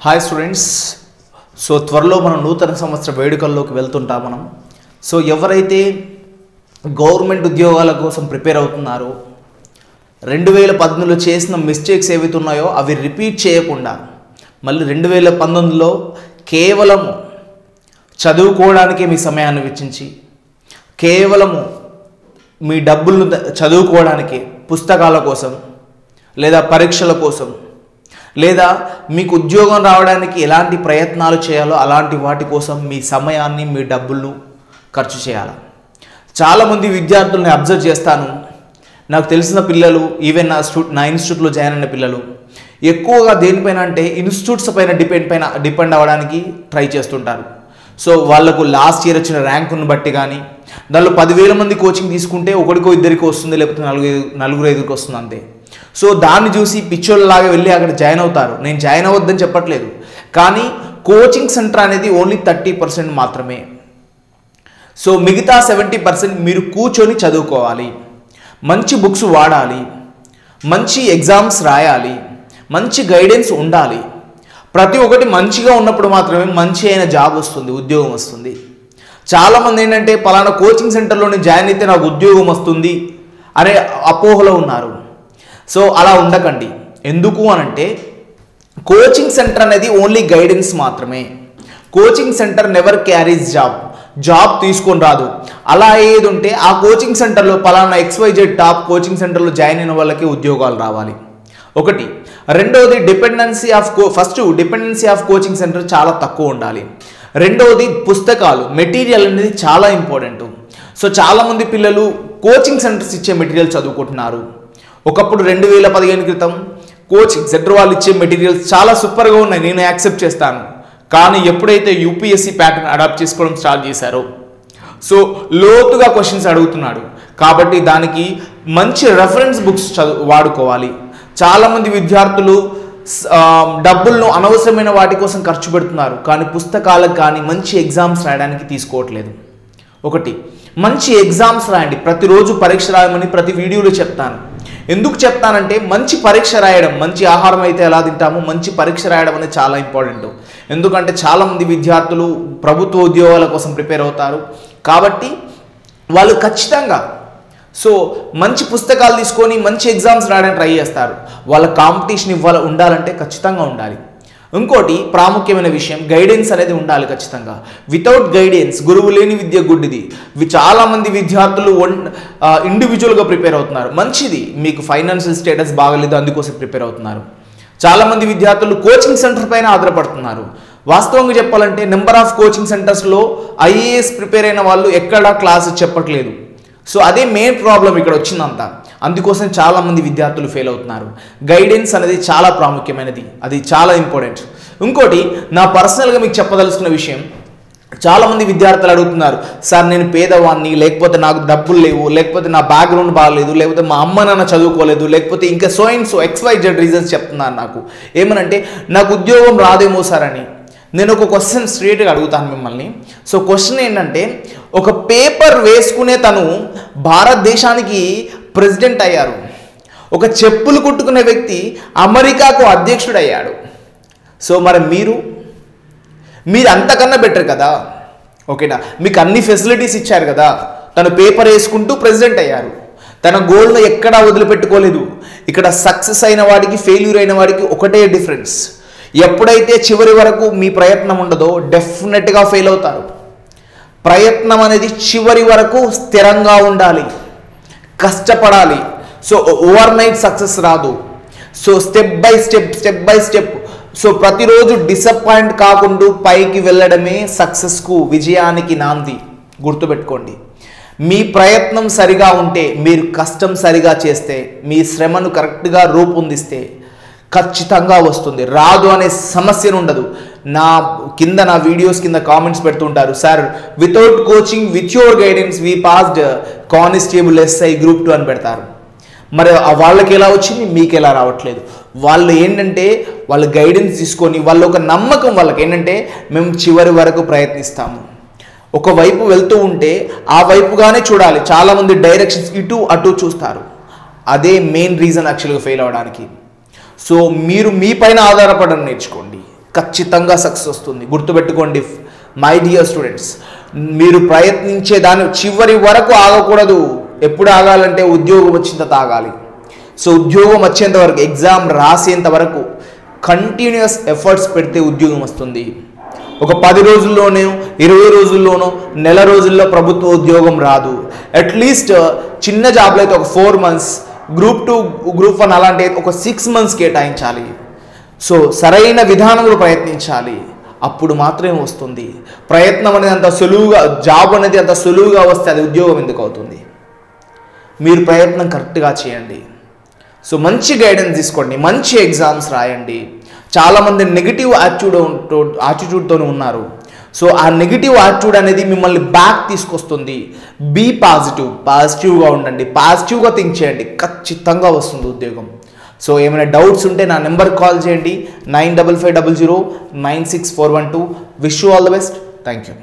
Hi students so త్వరలో మనం నూతన సంవత్సర వేడుకల్లోకి వెళ్తుంటాం మనం. సో ఎవరైతే గవర్నమెంట్ ఉద్యోగాల కోసం ప్రిపేర్ అవుతున్నారో రెండు వేల పద్దెనిమిదిలో చేసిన మిస్టేక్స్ ఏవైతే ఉన్నాయో అవి రిపీట్ చేయకుండా మళ్ళీ రెండు వేల పంతొమ్మిదిలో కేవలం చదువుకోవడానికే మీ సమయాన్ని వెచ్చించి కేవలము మీ డబ్బులను చదువుకోవడానికి పుస్తకాల కోసం లేదా పరీక్షల కోసం లేదా మీకు ఉద్యోగం రావడానికి ఎలాంటి ప్రయత్నాలు చేయాలో అలాంటి వాటి కోసం మీ సమయాన్ని మీ డబ్బులను ఖర్చు చేయాలి? చాలామంది విద్యార్థుల్ని అబ్జర్వ్ చేస్తాను. నాకు తెలిసిన పిల్లలు ఈవెన్ నా నా ఇన్స్టిట్యూట్లో జాయిన్ అయిన పిల్లలు ఎక్కువగా దేనిపైన అంటే ఇన్స్టిట్యూట్స్ పైన డిపెండ్ పైన డిపెండ్ అవ్వడానికి ట్రై చేస్తుంటారు. సో వాళ్ళకు లాస్ట్ ఇయర్ వచ్చిన ర్యాంకును బట్టి కానీ దానిలో పదివేల మంది కోచింగ్ తీసుకుంటే ఒకరికో ఇద్దరికి వస్తుంది లేకపోతే నలుగురు నలుగురు ఐదుగురికి వస్తుంది అంతే. సో దాన్ని చూసి పిచ్చోళ్ళలాగా వెళ్ళి అక్కడ జాయిన్ అవుతారు. నేను జాయిన్ అవ్వద్దని చెప్పట్లేదు. కానీ కోచింగ్ సెంటర్ అనేది ఓన్లీ థర్టీ పర్సెంట్ మాత్రమే. సో మిగతా సెవెంటీ పర్సెంట్ మీరు కూర్చొని చదువుకోవాలి. మంచి బుక్స్ వాడాలి. మంచి ఎగ్జామ్స్ రాయాలి. మంచి గైడెన్స్ ఉండాలి. ప్రతి ఒక్కటి మంచిగా ఉన్నప్పుడు మాత్రమే మంచి అయిన జాబ్ వస్తుంది ఉద్యోగం వస్తుంది. చాలామంది ఏంటంటే పలానా కోచింగ్ సెంటర్లోనే జాయిన్ అయితే నాకు ఉద్యోగం వస్తుంది అనే అపోహలో ఉన్నారు. సో అలా ఉండకండి. ఎందుకు అనంటే కోచింగ్ సెంటర్ అనేది ఓన్లీ గైడెన్స్ మాత్రమే. Coaching centre never carries job job తీసుకొని రాదు. అలా ఏది ఉంటే ఆ కోచింగ్ సెంటర్లో పలానా ఎక్స్వైజెడ్ టాప్ కోచింగ్ సెంటర్లో జాయిన్ అయిన వాళ్ళకి ఉద్యోగాలు రావాలి. ఒకటి. రెండవది dependency of co first dependency of coaching centre చాలా తక్కువ ఉండాలి. రెండవది పుస్తకాలు మెటీరియల్ అనేది చాలా ఇంపార్టెంట్ సో చాలామంది పిల్లలు కోచింగ్ సెంటర్స్ ఇచ్చే మెటీరియల్ చదువుకుంటున్నారు. ఒకప్పుడు రెండు వేల పదిహేను క్రితం కోచింగ్ సెంటర్ వాళ్ళు ఇచ్చే మెటీరియల్స్ చాలా సూపర్గా ఉన్నాయి నేను యాక్సెప్ట్ చేస్తాను. కానీ ఎప్పుడైతే యూపీఎస్సీ ప్యాటర్న్ అడాప్ట్ చేసుకోవడం స్టార్ట్ చేశారో సో లోతుగా క్వశ్చన్స్ అడుగుతున్నాడు. కాబట్టి దానికి మంచి రెఫరెన్స్ బుక్స్ చదువు వాడుకోవాలి. చాలామంది విద్యార్థులు డబ్బులను అనవసరమైన వాటి కోసం ఖర్చు పెడుతున్నారు. కానీ పుస్తకాలకు కానీ మంచి ఎగ్జామ్స్ రాయడానికి తీసుకోవట్లేదు. ఒకటి మంచి ఎగ్జామ్స్ రాయండి. ప్రతిరోజు పరీక్ష రాయమని ప్రతి వీడియోలో చెప్తాను. ఎందుకు చెప్తానంటే మంచి పరీక్ష రాయడం మంచి ఆహారం అయితే ఎలా తింటామో మంచి పరీక్ష రాయడం అనేది చాలా ఇంపార్టెంట్ ఎందుకంటే చాలామంది విద్యార్థులు ప్రభుత్వ ఉద్యోగాల కోసం ప్రిపేర్ అవుతారు. కాబట్టి వాళ్ళు ఖచ్చితంగా సో మంచి పుస్తకాలు తీసుకొని మంచి ఎగ్జామ్స్ రాయడానికి ట్రై చేస్తారు. వాళ్ళ కాంపిటీషన్ ఇవ్వాల ఉండాలంటే ఖచ్చితంగా ఉండాలి. ఇంకోటి ప్రాముఖ్యమైన విషయం గైడెన్స్ అనేది ఉండాలి ఖచ్చితంగా. వితౌట్ గైడెన్స్ గురువు లేని విద్య గుడ్డిది. చాలామంది విద్యార్థులు వన్ ఇండివిజువల్గా ప్రిపేర్ అవుతున్నారు. మంచిది. మీకు ఫైనాన్షియల్ స్టేటస్ బాగలేదు అందుకోసం ప్రిపేర్ అవుతున్నారు. చాలామంది విద్యార్థులు కోచింగ్ సెంటర్ పైన ఆధారపడుతున్నారు. వాస్తవంగా చెప్పాలంటే నెంబర్ ఆఫ్ కోచింగ్ సెంటర్స్లో ఐఏఎస్ ప్రిపేర్ అయిన వాళ్ళు ఎక్కడా క్లాస్ చెప్పట్లేదు. సో అదే మెయిన్ ప్రాబ్లం ఇక్కడ వచ్చిందంతా. అందుకోసం చాలామంది విద్యార్థులు ఫెయిల్ అవుతున్నారు. గైడెన్స్ అనేది చాలా ప్రాముఖ్యమైనది. అది చాలా ఇంపార్టెంట్ ఇంకోటి నా పర్సనల్గా మీకు చెప్పదలుచుకున్న విషయం చాలామంది విద్యార్థులు అడుగుతున్నారు సార్ నేను పేదవాడిని లేకపోతే నాకు డబ్బులు లేవు లేకపోతే నా బ్యాక్గ్రౌండ్ బాగలేదు లేకపోతే మా అమ్మ నాన్న చదువుకోలేదు లేకపోతే ఇంకా so and so Z reasons చెప్తున్నారు నాకు. ఏమనంటే నాకు ఉద్యోగం రాదేమో సార్ అని. నేను ఒక క్వశ్చన్ స్ట్రేట్గా అడుగుతాను మిమ్మల్ని. సో క్వశ్చన్ ఏంటంటే ఒక పేపర్ వేసుకునే తను భారతదేశానికి ప్రెసిడెంట్ అయ్యారు. ఒక చెప్పులు కుట్టుకునే వ్యక్తి అమెరికాకు అధ్యక్షుడయ్యాడు. సో మరి మీరు? మీరు అంతకన్నా బెటర్ కదా. ఓకేనా మీకు అన్ని ఫెసిలిటీస్ ఇచ్చారు కదా. తను పేపర్ వేసుకుంటూ ప్రెసిడెంట్ అయ్యారు. తన గోల్ను ఎక్కడా వదిలిపెట్టుకోలేదు. ఇక్కడ సక్సెస్ అయిన వాడికి ఫెయిల్యూర్ అయిన వాడికి ఒకటే డిఫరెన్స్ ఎప్పుడైతే చివరి వరకు మీ ప్రయత్నం ఉండదో డెఫినెట్గా ఫెయిల్ అవుతారు. ప్రయత్నం అనేది చివరి వరకు స్థిరంగా ఉండాలి. కష్టపడాలి. సో ఓవర్ నైట్ సక్సెస్ రాదు. So step by step step by step. So ప్రతిరోజు డిసప్పాయింట్ కాకుండా పైకి వెళ్ళడమే సక్సెస్కు విజయానికి నాంది. గుర్తుపెట్టుకోండి. మీ ప్రయత్నం సరిగా ఉంటే మీరు కష్టం సరిగా చేస్తే మీ శ్రమను కరెక్ట్గా రూపొందిస్తే ఖచ్చితంగా వస్తుంది. రాదు అనే సమస్యను ఉండదు. నా కింద నా వీడియోస్ కింద కామెంట్స్ పెడుతుంటారు. Sir without coaching with your guidance we passed constable SI group two అని పెడతారు. మరి వాళ్ళకి ఎలా వచ్చింది? మీకు ఎలా రావట్లేదు? వాళ్ళు ఏంటంటే వాళ్ళు గైడెన్స్ తీసుకొని వాళ్ళ ఒక నమ్మకం వాళ్ళకి ఏంటంటే మేము చివరి వరకు ప్రయత్నిస్తాము. ఒక వైపు వెళ్తూ ఉంటే ఆ వైపుగానే చూడాలి. చాలామంది డైరెక్షన్స్ ఇటు అటు చూస్తారు. అదే మెయిన్ రీజన్ యాక్చువల్గా ఫెయిల్ అవ్వడానికి సో మీరు మీ పైన ఆధారపడడం నేర్చుకోండి. ఖచ్చితంగా సక్సెస్ వస్తుంది. గుర్తుపెట్టుకోండి మై డియర్ స్టూడెంట్స్ మీరు ప్రయత్నించే దాని చివరి వరకు ఆగకూడదు. ఎప్పుడు ఆగాలంటే ఉద్యోగం వచ్చిన తాగాలి. సో ఉద్యోగం వచ్చేంత వరకు ఎగ్జామ్ రాసేంత వరకు కంటిన్యూస్ ఎఫర్ట్స్ పెడితే ఉద్యోగం వస్తుంది. ఒక పది రోజుల్లోనే ఇరవై రోజుల్లోనో నెల రోజుల్లో ప్రభుత్వ ఉద్యోగం రాదు. అట్లీస్ట్ చిన్న జాబ్లో అయితే ఒక four months group two group one అలాంటి ఒక సిక్స్ మంత్స్ కేటాయించాలి. సో సరైన విధానంలో ప్రయత్నించాలి. అప్పుడు మాత్రమే వస్తుంది. ప్రయత్నం అనేది అంత సులువుగా జాబ్ అనేది అంత సులువుగా వస్తే అది ఉద్యోగం ఎందుకు అవుతుంది? మీరు ప్రయత్నం కరెక్ట్గా చేయండి. సో మంచి గైడెన్స్ తీసుకోండి. మంచి ఎగ్జామ్స్ రాయండి. చాలామంది నెగిటివ్ యాటిట్యూడ్ యాటిట్యూడ్తోనే ఉన్నారు. సో ఆ నెగిటివ్ యాటిట్యూడ్ అనేది మిమ్మల్ని బ్యాక్ తీసుకొస్తుంది. బీ పాజిటివ్ పాజిటివ్గా ఉండండి. పాజిటివ్గా థింక్ చేయండి. ఖచ్చితంగా వస్తుంది ఉద్యోగం. సో ఏమైనా డౌట్స్ ఉంటే నా నెంబర్ కాల్ చేయండి. Nine double five double zero nine six four one two. Wish you all the best thank you